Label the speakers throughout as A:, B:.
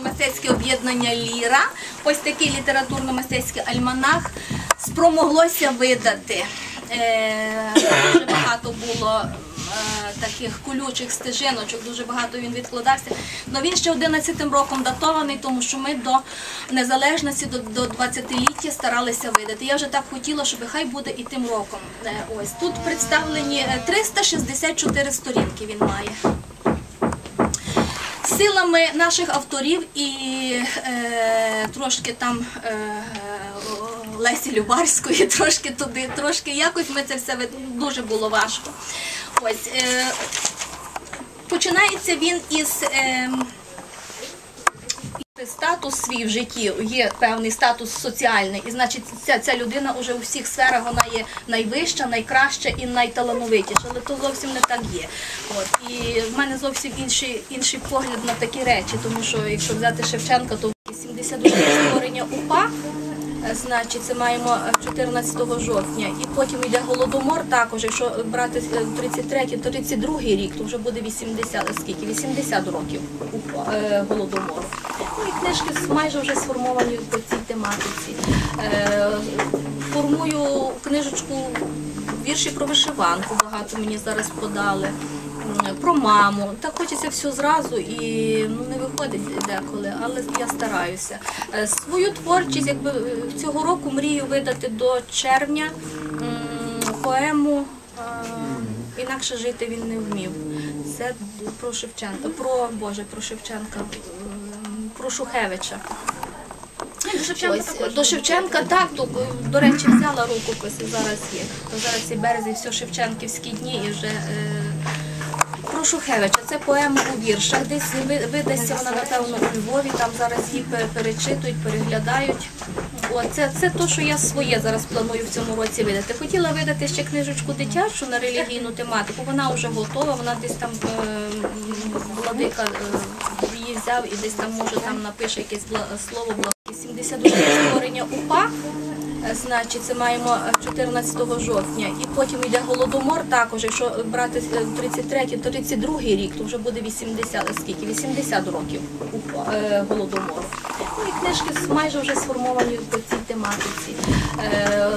A: Мистецьке об'єднання Ліра, ось такий літературно-мистецький альманах спромоглося видати. Е, Дуже багато було е, таких колючих стежиночок, дуже багато він відкладався. Але він ще 11 роком датований, тому що ми до незалежності, до, до 20-ліття старалися видати. Я вже так хотіла, щоб хай буде і тим роком. Е, Ось тут представлені е, 364 сторінки він має силами наших авторів і е, трошки там е, Лесі Любарської, трошки туди, трошки якось ми це все дуже було важко. Ось е, починається він із. Е, Статус свій в житті є певний статус соціальний, і значить ця, ця людина вже у всіх сферах вона є найвища, найкраща і найталановитіша, але то зовсім не так є. От і в мене зовсім інший інший погляд на такі речі, тому що якщо взяти Шевченка, то 70 років створення УПА. е, Значить, це маємо е, 14 жовтня, і потім йде голодомор. Також, якщо брати е, 33 32 рік, то вже буде 80, скільки? 80 років е, голодомору. І книжки майже вже сформовані по цій тематиці. Е, Формую книжечку вірші про вишиванку, багато мені зараз подали. Про маму. Так хочеться все зразу і ну, не виходить деколи, але я стараюся. Е, Свою творчість, якби е, цього року мрію видати до червня поему Інакше жити він не вмів. Це про Шевченка, про Боже, про Шевченка, про
B: До Шевченка
A: Ось,
B: також.
A: до Шевченка так, то, до речі, взяла рукопис і зараз є. То зараз і березень, все Шевченківські дні і вже. Е, про Шухевича, це поема у віршах. Десь видасться вона, напевно, у Львові, там зараз її перечитують, переглядають. О, це, це то, що я своє зараз планую в цьому році видати. Хотіла видати ще книжечку дитячу на релігійну тематику. Вона вже готова, вона десь там е, владика е, взяв і десь там може там напише якесь слово благо. 70 років створення УПА. Е, Значить, це маємо е, 14 жовтня, і потім йде голодомор. Також, якщо брати е, 33 32 рік, то вже буде 80, скільки? 80 років е, голодомору. Ну і книжки майже вже сформовані по цій тематиці. Е,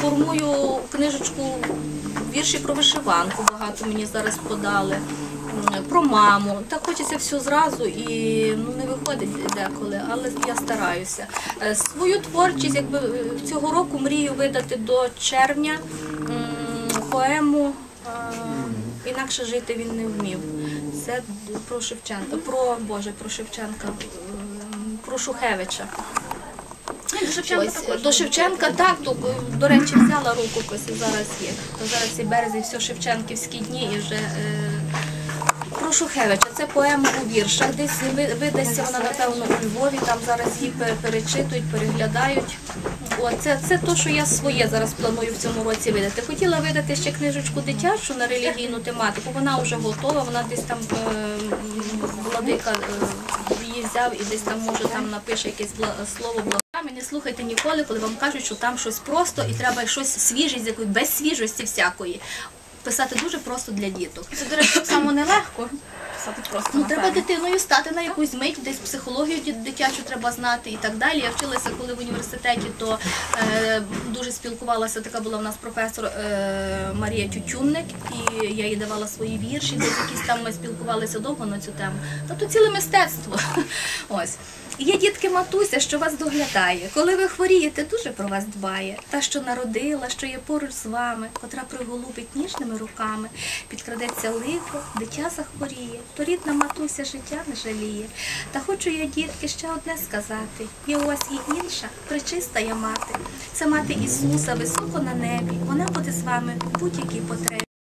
A: Формую книжечку вірші про вишиванку, багато мені зараз подали. Про маму. Так хочеться все зразу і ну, не виходить деколи, але я стараюся. Е, Свою творчість, якби е, цього року мрію видати до червня поему Інакше жити він не вмів. Це про Шевченка, про Боже, про Шевченка, про Шухевича.
B: До Шевченка
A: Ось,
B: також.
A: до Шевченка так, то, до речі, взяла рукопис і зараз є. То зараз і березень, все Шевченківські дні і вже. Е, про Шухевича, це поема у віршах. Десь видасться вона, напевно, у Львові, там зараз її перечитують, переглядають. О, це, це що я своє зараз планую в цьому році видати. Хотіла видати ще книжечку дитячу на релігійну тематику. Вона вже готова, вона десь там е, владика е, її взяв і десь там може там напише якесь бла- слово благо. Не слухайте ніколи, коли вам кажуть, що там щось просто і треба щось якої без свіжості всякої. Писати дуже просто для діток.
B: Це, до речі, так само нелегко. Писати просто
A: Ну, треба
B: напевно.
A: дитиною стати на якусь мить, десь психологію дитячу треба знати і так далі. Я вчилася, коли в університеті, то е, дуже спілкувалася. Така була в нас професор е, Марія Тютюнник, і я їй давала свої вірші, десь якісь там ми спілкувалися довго на цю тему. Тобто ціле мистецтво. Ось. Є дітки матуся, що вас доглядає. Коли ви хворієте, дуже про вас дбає. Та, що народила, що є поруч з вами, котра приголубить ніжними руками, підкрадеться лихо, дитя захворіє, то рідна матуся життя не жаліє. Та хочу я, дітки, ще одне сказати. Є у вас і інша, причиста я мати. Це мати Ісуса високо на небі. Вона буде з вами в будь-якій потребі.